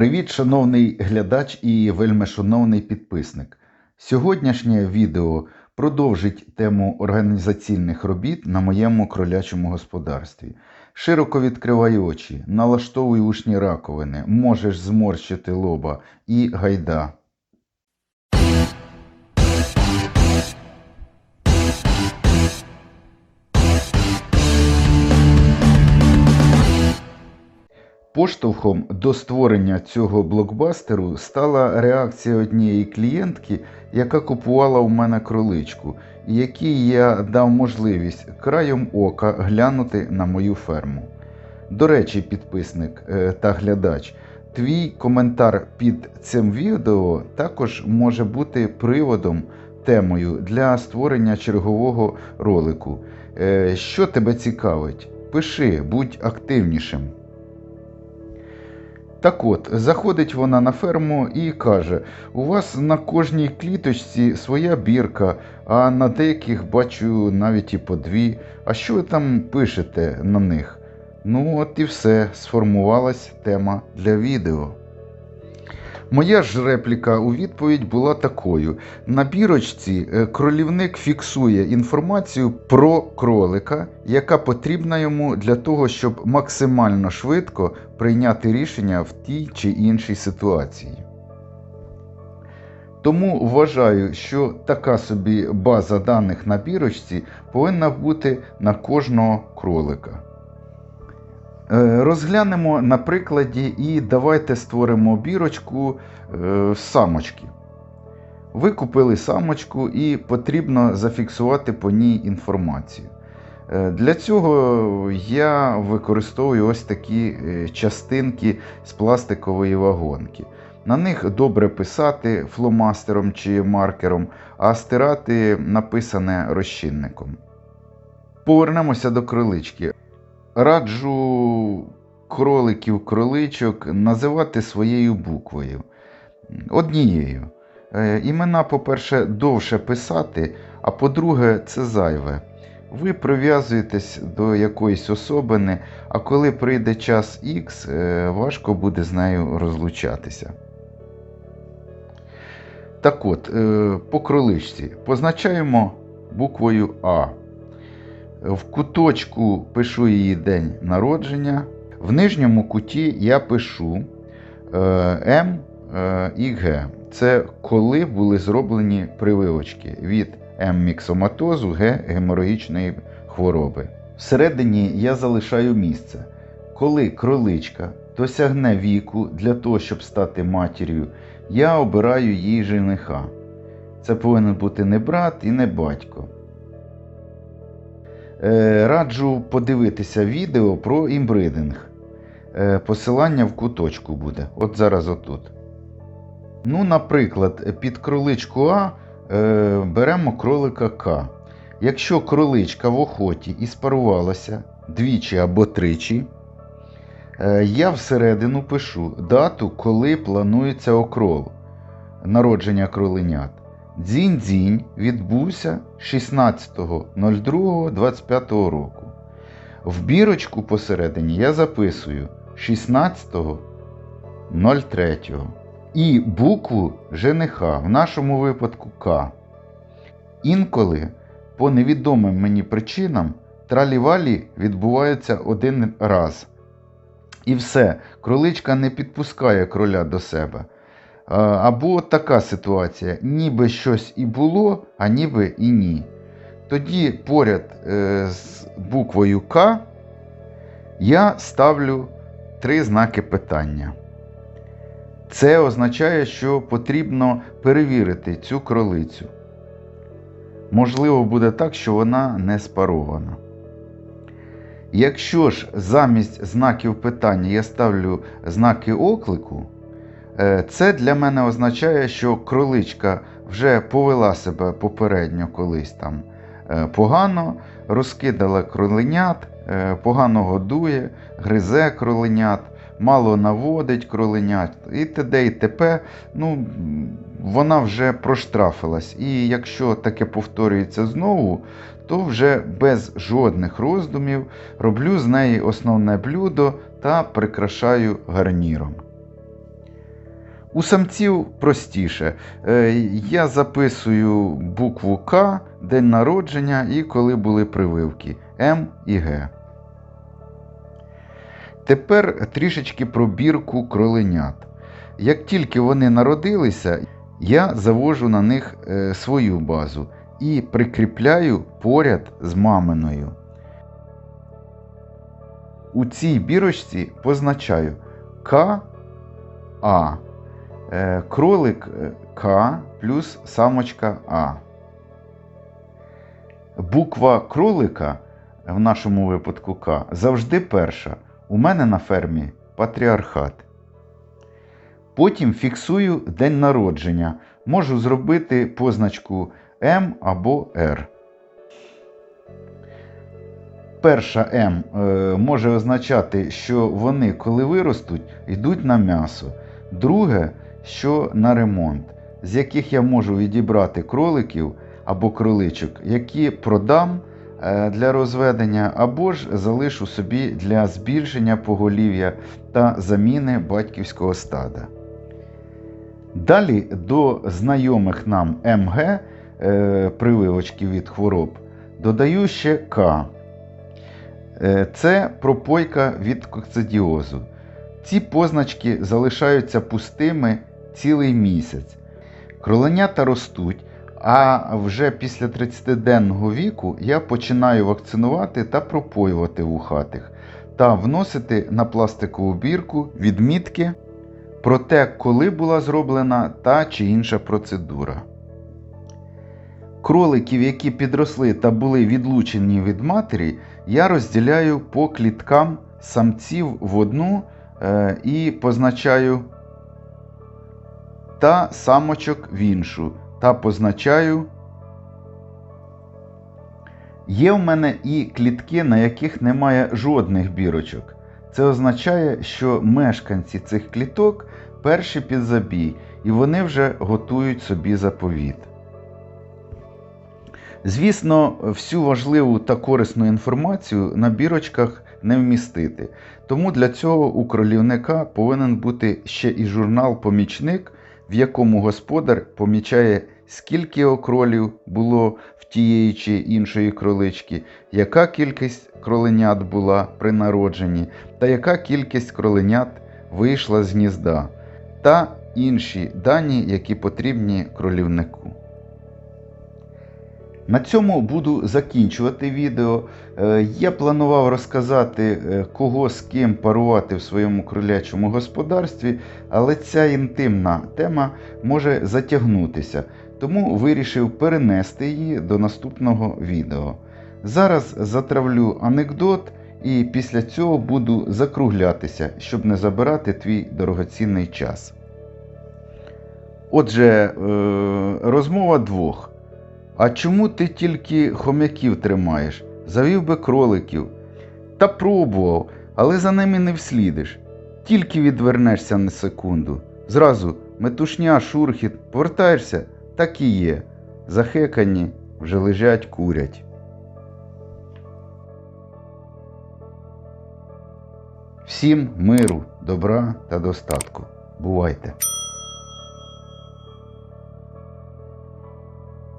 Привіт, шановний глядач і вельмишановний підписник. Сьогоднішнє відео продовжить тему організаційних робіт на моєму кролячому господарстві. Широко відкривай очі, налаштовуй ушні раковини, можеш зморщити лоба і гайда. Поштовхом до створення цього блокбастеру стала реакція однієї клієнтки, яка купувала у мене кроличку, і якій я дав можливість краєм ока глянути на мою ферму. До речі, підписник е, та глядач, твій коментар під цим відео також може бути приводом, темою для створення чергового ролику. Е, Що тебе цікавить? Пиши, будь активнішим. Так от, заходить вона на ферму і каже: у вас на кожній кліточці своя бірка, а на деяких бачу навіть і по дві. А що ви там пишете на них? Ну, от і все, сформувалась тема для відео. Моя ж репліка у відповідь була такою: на бірочці е, кролівник фіксує інформацію про кролика, яка потрібна йому для того, щоб максимально швидко прийняти рішення в тій чи іншій ситуації. Тому вважаю, що така собі база даних на бірочці повинна бути на кожного кролика. Е, Розглянемо на прикладі і давайте створимо бірочку е, самочки. Ви купили самочку і потрібно зафіксувати по ній інформацію. Е, Для цього я використовую ось такі частинки з пластикової вагонки. На них добре писати фломастером чи маркером, а стирати написане розчинником. Повернемося до кролички. Раджу кроликів кроличок називати своєю буквою. Однією. Е, Імена, по-перше, довше писати, а по-друге, це зайве. Ви прив'язуєтесь до якоїсь особини, а коли прийде час X, е, важко буде з нею розлучатися. Так от, е, по кроличці позначаємо буквою А. В куточку пишу її день народження. В нижньому куті я пишу е, М е, і Г. Це коли були зроблені прививочки від М міксоматозу, Г геморагічної хвороби. Всередині я залишаю місце. Коли кроличка досягне віку для того, щоб стати матір'ю, я обираю їй жениха. Це повинен бути не брат і не батько. Е, Раджу подивитися відео про імбридинг. Е, Посилання в куточку буде. От зараз отут. Ну, наприклад, під кроличку А е, беремо кролика К. Якщо кроличка в охоті і спарувалася двічі або тричі, я всередину пишу дату, коли планується окрол народження кроленят. Дзінь-дзінь відбувся 16.02.25 року. В бірочку посередині я записую 16.03 і букву жениха, в нашому випадку К. Інколи, по невідомим мені причинам, тралівалі відбуваються один раз. І все, кроличка не підпускає кроля до себе. Або така ситуація, ніби щось і було, а ніби і ні. Тоді поряд е, з буквою К я ставлю три знаки питання. Це означає, що потрібно перевірити цю кролицю. Можливо, буде так, що вона не спарована. Якщо ж замість знаків питання я ставлю знаки оклику, Це для мене означає, що кроличка вже повела себе попередньо колись там е, погано, розкидала кроленят, е, погано годує, гризе кроленят, мало наводить кроленят і т.д. і т.п. Ну, Вона вже проштрафилась. І якщо таке повторюється знову, то вже без жодних роздумів роблю з неї основне блюдо та прикрашаю гарніром. У самців простіше. Е, Я записую букву К, день народження і коли були прививки М і Г. Тепер трішечки про бірку кроленят. Як тільки вони народилися, я завожу на них е, свою базу і прикріпляю поряд з маминою. У цій бірочці позначаю К А. Е, Кролик е, К плюс самочка А. Буква кролика, в нашому випадку К, завжди перша. У мене на фермі патріархат. Потім фіксую день народження. Можу зробити позначку М або Р. Перша М е, може означати, що вони, коли виростуть, йдуть на м'ясо. Друге, що на ремонт, з яких я можу відібрати кроликів або кроличок, які продам е, для розведення, або ж залишу собі для збільшення поголів'я та заміни батьківського стада. Далі до знайомих нам МГ е, прививочки від хвороб додаю ще К. Е, Це пропойка від кокцидіозу. Ці позначки залишаються пустими цілий місяць. Кроленята ростуть, а вже після 30-денного віку я починаю вакцинувати та пропоювати вухатих та вносити на пластикову бірку відмітки про те, коли була зроблена та чи інша процедура. Кроликів, які підросли та були відлучені від матері, я розділяю по кліткам самців в одну е, і позначаю та самочок в іншу, та позначаю. Є в мене і клітки, на яких немає жодних бірочок. Це означає, що мешканці цих кліток перші під забій, і вони вже готують собі заповіт. Звісно, всю важливу та корисну інформацію на бірочках не вмістити, тому для цього у кролівника повинен бути ще і журнал-помічник, в якому господар помічає, скільки окролів було в тієї чи іншої кролички, яка кількість кроленят була при народженні, та яка кількість кроленят вийшла з гнізда, та інші дані, які потрібні кролівнику. На цьому буду закінчувати відео. Е, Я планував розказати, е, кого з ким парувати в своєму кролячому господарстві, але ця інтимна тема може затягнутися, тому вирішив перенести її до наступного відео. Зараз затравлю анекдот і після цього буду закруглятися, щоб не забирати твій дорогоцінний час. Отже, е, розмова двох. А чому ти тільки хомяків тримаєш? Завів би кроликів. Та пробував, але за ними не вслідиш. Тільки відвернешся на секунду. Зразу метушня, шурхіт, повертаєшся, так і є. Захекані вже лежать, курять. Всім миру, добра та достатку. Бувайте!